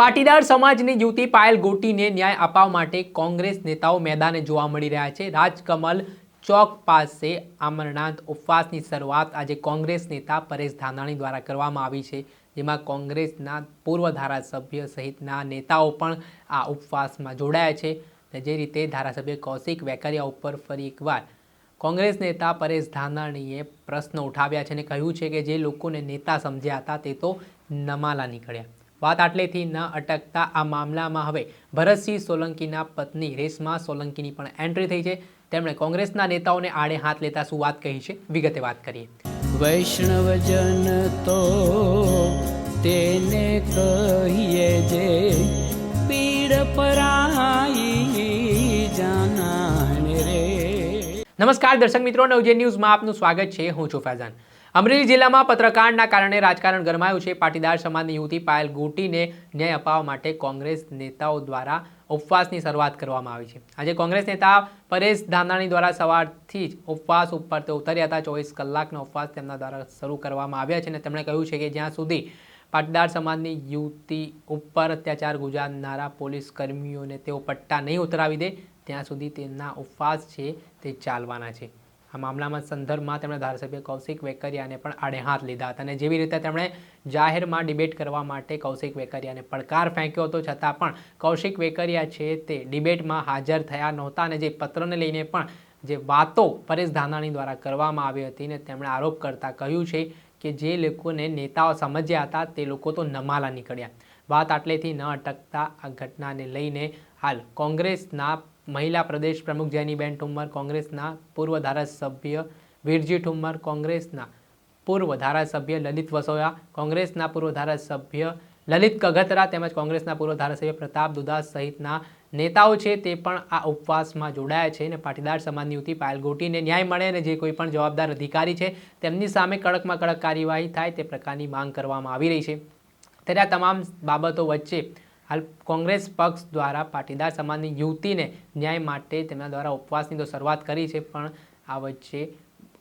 પાટીદાર સમાજની યુવતી પાયલ ગોટીને ન્યાય અપાવવા માટે કોંગ્રેસ નેતાઓ મેદાને જોવા મળી રહ્યા છે. રાજકમલ ચોક પાસે અમરનાથ ઉપવાસની શરૂઆત આજે કોંગ્રેસ નેતા પરેશ ધાનાણી દ્વારા કરવામાં આવી છે, જેમાં કોંગ્રેસના પૂર્વ ધારાસભ્ય સહિતના નેતાઓ પણ આ ઉપવાસમાં જોડાયા છે જે રીતે ધારાસભ્ય કૌશિક વેકરિયા ઉપર ફરી એકવાર કોંગ્રેસ નેતા પરેશ ધાનાણીએ પ્રશ્ન ઉઠાવ્યા છે અને કહ્યું છે કે જે લોકોને નેતા સમજ્યા હતા તે તો નમાલા નીકળ્યા. વાત આટલેથી ન અટકતા આ મામલામાં હવે ભરતસિંહ સોલંકીના પત્ની રેશમા સોલંકીની પણ એન્ટ્રી થઈ છે. તેમણે કોંગ્રેસના નેતાઓને આડે હાથ લેતા શું વાત કહી છે? વિગતે વાત કરીએ. વૈષ્ણવજન તો તેને કહીએ જે પીડ પરાઈ જાનાને રે. નમસ્કાર દર્શક મિત્રો નવજે ન્યૂઝમાં આપનું સ્વાગત છે. હું છું ફૈઝાન. અમરેલી જિલ્લામાં પત્રકારના કારણે રાજકારણ ગરમાયું છે. પાટીદાર સમાજની યુવતી પાયલ ગોટીને ન્યાય અપાવવા માટે કોંગ્રેસ નેતાઓ દ્વારા ઉપવાસની શરૂઆત કરવામાં આવી છે. આજે કોંગ્રેસ નેતા પરેશ ધામનાણી દ્વારા સવારથી જ ઉપવાસ ઉપર તે ઉતર્યા હતા. ચોવીસ કલાકનો ઉપવાસ તેમના દ્વારા શરૂ કરવામાં આવ્યા છે અને તેમણે કહ્યું છે કે જ્યાં સુધી પાટીદાર સમાજની યુવતી ઉપર અત્યાચાર ગુજારનારા પોલીસ કર્મીઓને તેઓ પટ્ટા નહીં ઉતરાવી દે, ત્યાં સુધી તેમના ઉપવાસ છે તે ચાલવાના છે. આ મામલામાં સંદર્ભમાં તેમણે ધારાસભ્ય કૌશિક વેકરિયાને પણ આડે હાથ લીધા હતા અને જેવી રીતે તેમણે જાહેરમાં ડિબેટ કરવા માટે કૌશિક વેકરિયાને પડકાર ફેંક્યો હતો, છતાં પણ કૌશિક વેકરિયા છે તે ડિબેટમાં હાજર થયા નહોતા અને જે પત્રને લઈને પણ જે વાતો પરેશ ધાનાણી દ્વારા કરવામાં આવી હતી ને તેમણે આરોપ કરતા કહ્યું છે કે જે લોકોને નેતાઓ સમજ્યા હતા તે લોકો તો નમાલા નીકળ્યા. વાત આટલેથી ન અટકતા આ ઘટનાને લઈને હાલ કોંગ્રેસના મહિલા પ્રદેશ પ્રમુખ જેનીબેન ઠુમ્મર કોંગ્રેસના પૂર્વ ધારાસભ્ય વીરજી ઠુમ્મર કોંગ્રેસના પૂર્વ ધારાસભ્ય લલિત વસોયા, કોંગ્રેસના પૂર્વ ધારાસભ્ય લલિત કગતરા તેમજ કોંગ્રેસના પૂર્વ ધારાસભ્ય પ્રતાપ દુદાસ સહિતના નેતાઓ છે તે પણ આ ઉપવાસમાં જોડાયા છે અને પાટીદાર સમાજની યુતિ પાયલ ગોટીને ન્યાય મળે અને જે કોઈ પણ જવાબદાર અધિકારી છે તેમની સામે કડકમાં કડક કાર્યવાહી થાય તે પ્રકારની માંગ કરવામાં આવી રહી છે. ત્યારે આ તમામ બાબતો વચ્ચે હાલ કોંગ્રેસ પક્ષ દ્વારા પાટીદાર સમાજની યુવતીને ન્યાય માટે તેમના દ્વારા ઉપવાસની તો શરૂઆત કરી છે, પણ આ વચ્ચે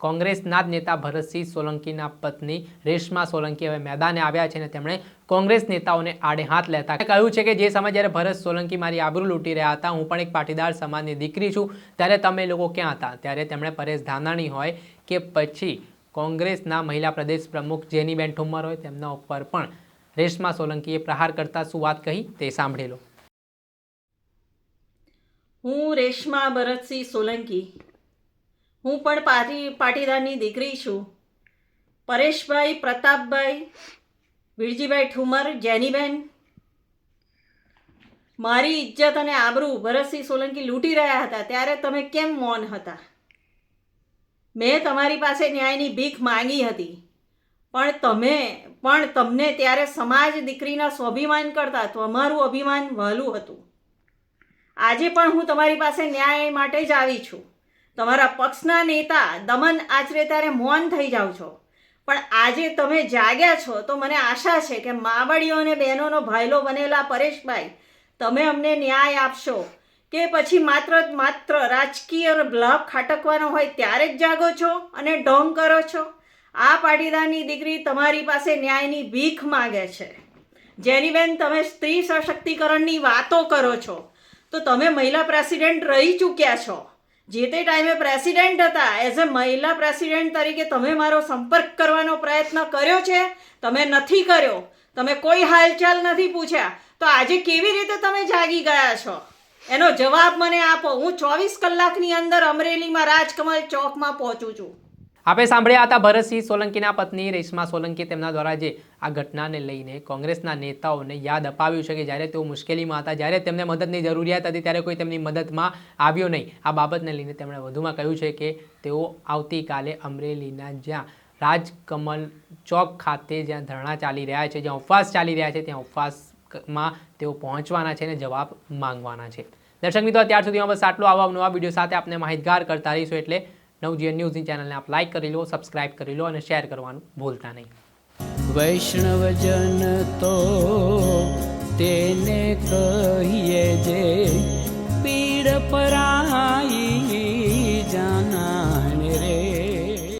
કોંગ્રેસના જ નેતા ભરતસિંહ સોલંકીના પત્ની રેશમા સોલંકી હવે મેદાને આવ્યા છે અને તેમણે કોંગ્રેસ નેતાઓને આડે હાથ લેતા કહ્યું. છે કે જે સમય જ્યારે ભરત સોલંકી મારી આબરૂ લૂંટી રહ્યા હતા, હું પણ એક પાટીદાર સમાજની દીકરી છું, ત્યારે તમે લોકો ક્યાં હતા? ત્યારે તેમણે પરેશ ધાનાણી હોય કે પછી કોંગ્રેસના મહિલા પ્રદેશ પ્રમુખ જેનીબેન ઠુમ્મર હોય, તેમના ઉપર પણ રેશમા સોલંકીએ પ્રહાર કરતા શું વાત કહી તે સાંભળી લો હું રેશમા ભરતસિંહ સોલંકી. હું પણ પાટી, પાટીદારની દીકરી છું. પરેશભાઈ પ્રતાપભાઈ, વિરજીભાઈ ઠુમર, જેનીબેન. મારી ઇજ્જત અને આબરૂ ભરતસિંહ સોલંકી લૂંટી રહ્યા હતા. ત્યારે તમે કેમ મૌન હતા? મેં તમારી પાસે ન્યાયની ભીખ માંગી હતી. પણ તમે, પણ તમને ત્યારે સમાજ દીકરીના સ્વાભિમાન કરતા તમારું અભિમાન વહેલું હતું. આજે પણ હું તમારી પાસે ન્યાય માટે જ આવી છું. તમારા પક્ષના નેતા દમન આચરે ત્યારે મૌન થઈ જાઓ છો. પણ આજે તમે જાગ્યા છો, તો મને આશા છે કે માવડીઓ અને બહેનોનો ભાઈલો બનેલા પરેશભાઈ, તમે અમને ન્યાય આપશો. કે પછી માત્ર માત્ર રાજકીય લાભ ખાટકવાનો હોય ત્યારે જ જાગો છો અને ઢોંગ કરો છો? આ પાટીદારની દીકરી તમારી પાસે ન્યાયની ભીખ માગે છે. જેની બેન તમે સ્ત્રી સશક્તિકરણની વાતો કરો છો, તો તમે મહિલા પ્રેસિડેન્ટ રહી ચૂક્યા છો. જે તે ટાઈમે પ્રેસિડેન્ટ હતા, એઝ અ મહિલા પ્રેસિડેન્ટ તરીકે તમે મારો સંપર્ક કરવાનો પ્રયત્ન કર્યો છે? તમે નથી કર્યો. તમે કોઈ હાલચાલ નથી પૂછ્યા. તો આજે કેવી રીતે તમે જાગી ગયા છો? એનો જવાબ મને આપો. હું ચોવીસ કલાકની અંદર અમરેલીમાં રાજકમલ ચોકમાં પહોંચું છું. આપણે સાંભળ્યા હતા ભરતસિંહ સોલંકીના પત્ની રેશમા સોલંકી તેમના દ્વારા જે આ ઘટનાને લઈને કોંગ્રેસના નેતાઓને યાદ અપાવ્યું છે કે જ્યારે તેઓ મુશ્કેલીમાં હતા, જ્યારે તેમને મદદની જરૂરિયાત હતી, ત્યારે કોઈ તેમની મદદમાં આવ્યો નહીં. આ બાબતને લઈને તેમણે વધુમાં કહ્યું છે કે તેઓ આવતીકાલે અમરેલીના જ્યાં રાજકમલ ચોક ખાતે જ્યાં ધરણા ચાલી રહ્યા છે, જ્યાં ઉપવાસ ચાલી રહ્યા છે, ત્યાં ઉપવાસમાં તેઓ પહોંચવાના છે અને જવાબ માંગવાના છે. દર્શક મિત્રો, અત્યાર સુધીમાં બસ આટલું. આવા નવા વીડિયો સાથે આપણે માહિતગાર કરતા રહીશું એટલે નવજીવન ન્યૂઝની ચેનલને આપ લાઇક કરી લો સબસ્ક્રાઇબ કરી લો અને શેર કરવાનું ભૂલતા નહીં. વૈષ્ણવજન તો તેને કહીએ જે પીડ પરાઈ